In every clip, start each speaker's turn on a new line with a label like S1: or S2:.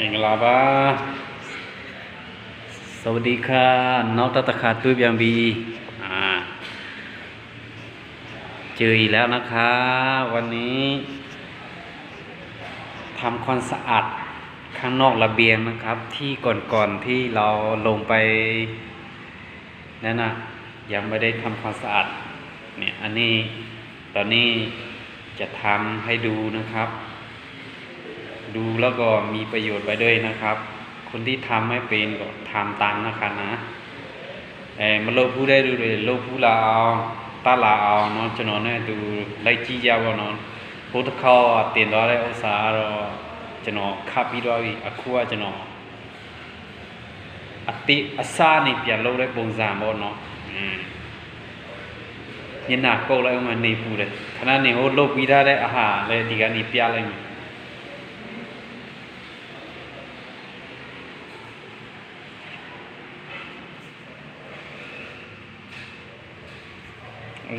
S1: เองลาบาสวัสดีค่ะนองตาตะขาตุ้ยยามบีเจออีกแล้วนะคะ วันนี้ทำความสะอาดข้างนอกระเบียงนะครับ ที่ก่อนๆที่เราลงไปนั่นนะยังไม่ได้ทำความสะอาดเนี่ยอันนี้ตอนนี้จะทำให้ดูนะครับ ดูแล้วก็มีประโยชน์ไว้ด้วยนะครับ คนที่ทำไม่เป็นก็ทำตามนะครับนะเออมาโลพูดได้ดูเลยโลพูดละเอาตาละเอาเนาะကျွန်တော်နဲ့သူလိုက်ကြည့်ကြပါတော့ဘုတ်တစ်ခေါက်တင်သွားတဲ့ဥစ္စာကတော့ကျွန်တော်ခတ်ပြီးတော့ပြီအခုကကျွန်တော်အတိအစားနေပြန်လုပ်တဲ့ပုံစံပေါ့နော်อืมညနာကုတ်လိုက်အောင်မနေပူတယ်ခဏနေဟိုလုတ်ပြီးသားတဲ့အဟာလည်းဒီကနေပြလိုက်မယ်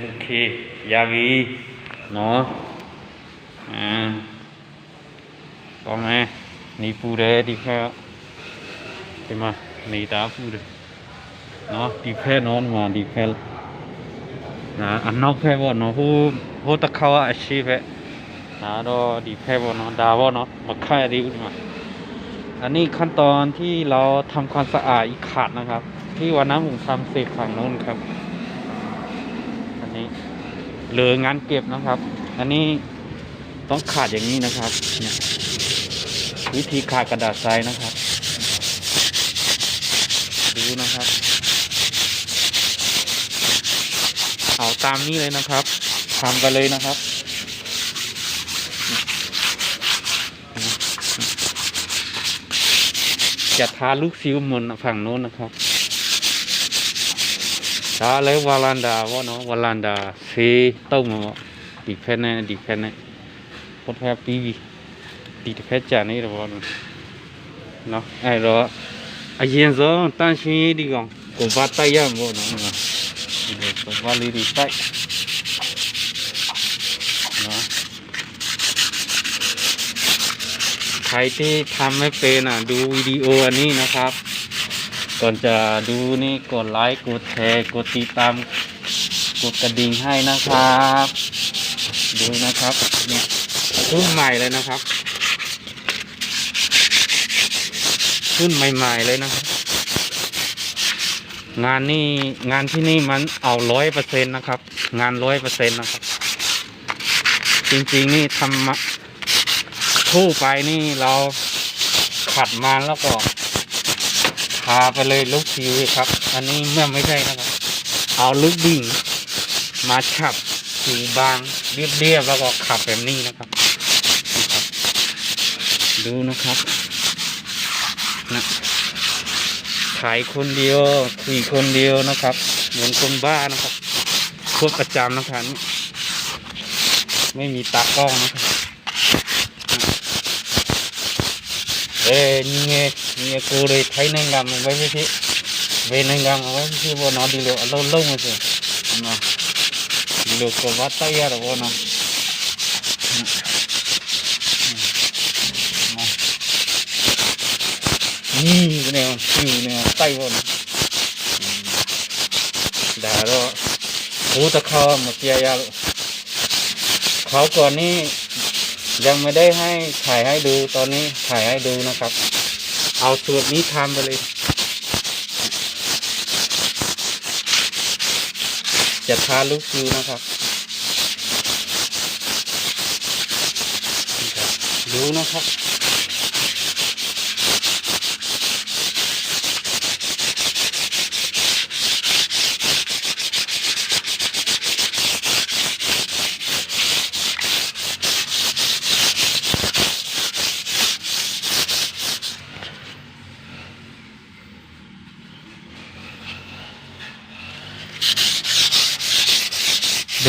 S1: โอเค ยาวีเนาะอ่าต่อมานี่ปูเรดีแค่ใช่ไหมนี่ตาปูเรเนาะดีแค่นอนมาดีแค่นะอันนอกแค่บ่เนาะผู้ผู้ตะเขาอาชีพแะนะดอดีแค่บ่เนาะดาบ่เนาะมาค่ายดีมาอันนี้ขั้นตอนที่เราทำความสะอาดอีกขาดนะครับ ที่วันนั้นผมทำเสร็จฝั่งนู้นครับ นี้หลืองานเก็บนะครับ อันนี้ต้องขาดอย่างนี้นะครับเนี่ยวิธีขาดกระดาษทรายนะครับ ดูนะครับ เอาตามนี้เลยนะครับทำไปเลยนะครับจะทาลูกซิวเหมือนฝั่งโน้นนะครับ ဒါလည်းဝါလန်ဒါဗောနော်ဝါလန်ဒါဖေးတုံးမှာဗောဒီဖက်နဲ့ဒီဖက်နဲ့ဟိုဖက်ပြီးပြီဒီတစ်ဖက်ကြာနေတယ်ဗောနော်နော်အဲ့တော့အရင်ဆုံးတန်ရှင်ရေးဒီကောင်ကိုဘာတိုက်ရမှာဗောနော်ဒီလိုကိုဘာလေးဒီတိုက်နော်ใครที่ทำไม่เป็นอ่ะดูวิดีโออันนี้นะครับ ก่อนจะดูนี่กดไลค์กดแชร์กดติดตามกดกระดิ่งให้นะครับดูนะครับเนี่ยขึ้นใหม่เลยนะครับขึ้นใหม่ ๆ เลยนะครับงานนี่งานที่นี่มันเอาร้อยเปอร์เซ็นต์นะครับ งานร้อยเปอร์เซ็นต์นะครับ จริงๆนี่ทำมาทั่วไปนี่เราขัดมาแล้วก็าไปเลยลูกคิวครับ อันนี้เมื่อไม่ใช่นะครับ เอาลูกบิ่ง มาฉับผิวบางเรียบๆแล้วก็ขับแบบนี้นะครับ ดูนะครับนะขายคนเดียวคุยคนเดียวนะครับ เหมือนคนบ้านะครับพวกประจำนะครับไม่มีตากล้องนะครับ เนี่ยเนี่ยกูเลยไทยนั่งกำไว้พี่พี่เว้นั่งกำไว้พี่บนอดีเลยารมณ์ลงมาสิมาดีโลก็วัดตายาร์บนะนี่เนี่ยชิวเนี่ยไตบนะดาร์โรหูตะคอมาเตียยาเขาก่อนนี่ ยังไม่ได้ให้ถ่ายให้ดูตอนนี้ถ่ายให้ดูนะครับ เอาสูตรนี้ทำไปเลย จะทาลูกคิวนะครับดูนะครับ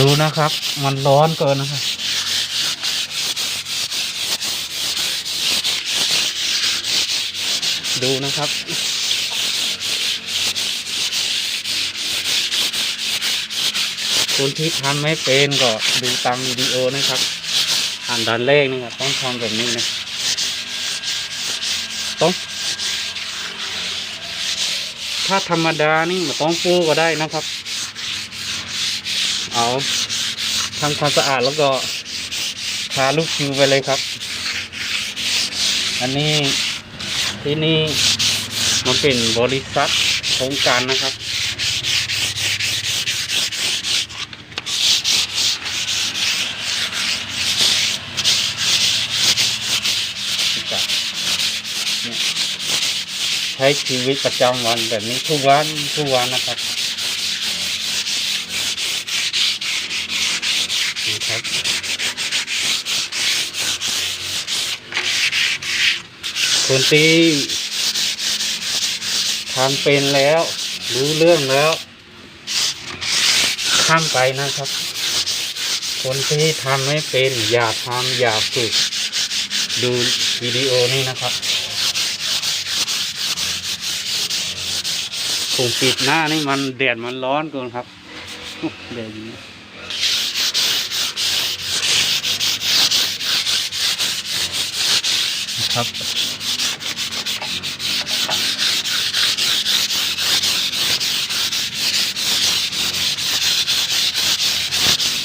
S1: ดูนะครับ มันร้อนเกินนะครับดูนะครับ คนที่ทำไม่เป็นก็ดูตามวิดีโอนะครับอ่านดันแรกนะครับต้องทำแบบนี้นะต้องถ้าธรรมดานี่มาต้องปูก็ได้นะครับ เอาทำความสะอาดแล้วก็ทาลูกคิวไปเลยครับ อันนี้ที่นี่มันเป็นบริษัทโครงการนะครับ ใช้ชีวิตประจำวันแบบนี้ทุกวันทุกวันนะครับนี่ครับ คนที่ทำเป็นแล้ว รู้เรื่องแล้วข้ามไปนะครับ คนที่ทำไม่เป็น อย่าทำอย่าฝึก ดูวิดีโอนี้นะครับผมปิดหน้านี่มันแดดมันร้อนเกินครับแดดอย่างนี้ครับ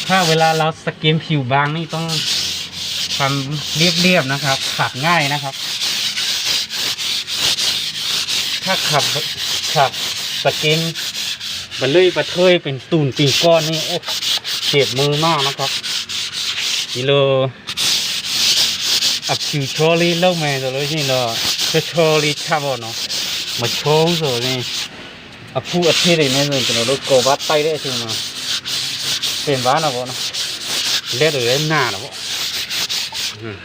S1: ถ้าเวลาเราสกิมผิวบางนี่ต้องทำเรียบๆนะครับขัดง่ายนะครับ ถ้าขับขับสกิมบะเลยบะเทยเป็นตุ่นปิงก้อนนี่โอ้เจ็บมือมากนะครับกิโลอับผิวชอรี่เล่าแม่ตัวเลยนี่เนาะชอรี่ชาบอเนาะมาโชงตัวนี่อับผู้อาทิตย์เลยเนี่ยตัวเราโกบัดไปได้ใช่ไหม เป็นบ้านนะบ่เนาะเล็ดหรือเล่นหน้านะบ่อืม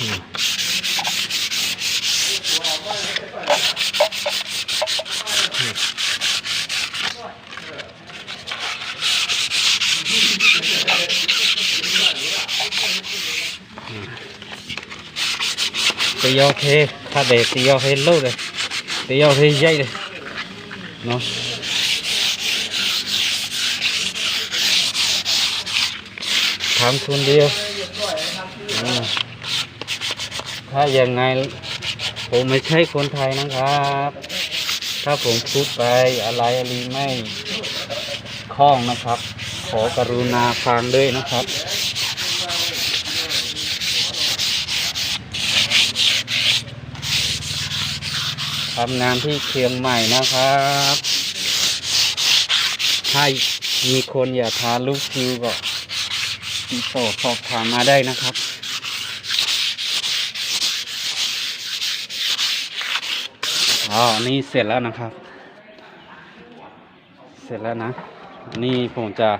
S1: อืมตีเอาเท ถ้าเด็กตีเอาเท lâu rồi ตีเอาเท dây rồi nó ทำคนเดียวถ้าอย่างไงผมไม่ใช่คนไทยนะครับ ถ้าผมพูดไปอะไรอะไรไม่คล่องนะครับ ขอกรุณาฟังด้วยนะครับ ทำงานที่เชียงใหม่นะครับให้มีคนอย่าทาลูกคิวก็ติดต่อสอบถามมาได้นะครับ อ๋อ นี่เสร็จแล้วนะครับ เสร็จแล้วนะ นี่ผมจะ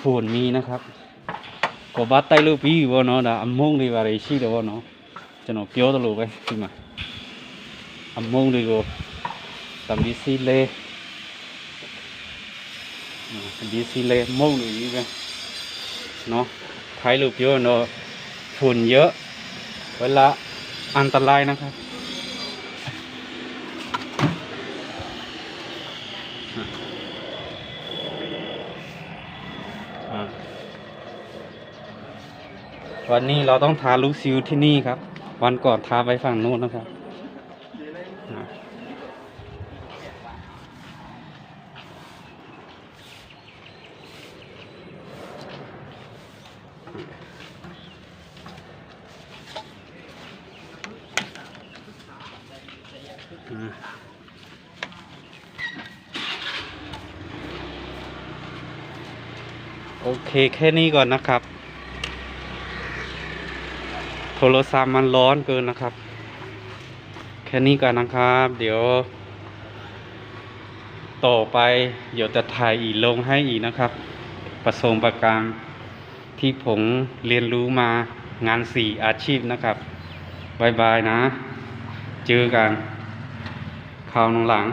S1: ฝูนมีนะครับกบัตไตลูปีวะเนาะนะอัมมงดีวาไรชีเดวะเนาะจะเนาเปียวตะลูไปขึ้นมา အမုံတွေကိုတမီစီလေဒီစီလေမုံတွေကြီးပဲ เนาะไทยรูปเยอะเนาะฝุ่นเยอะ เวลาอันตรายนะครับอ่ะวันนี้เราต้องทาลูกซิวที่นี่ครับ วันก่อนทาไปฝั่งนู้นนะครับอ่ะอ่ะ โอเคแค่นี้ก่อนนะครับ โทรศัพท์มันร้อนเกินนะครับ แค่นี้กันนะครับ เดี๋ยว ต่อไปเดี๋ยวจะถ่ายอีกลงให้อีกนะครับ ประสงประการที่ผมเรียนรู้มางานสี่อาชีพนะครับบายบายนะ เจอกันคราวหลัง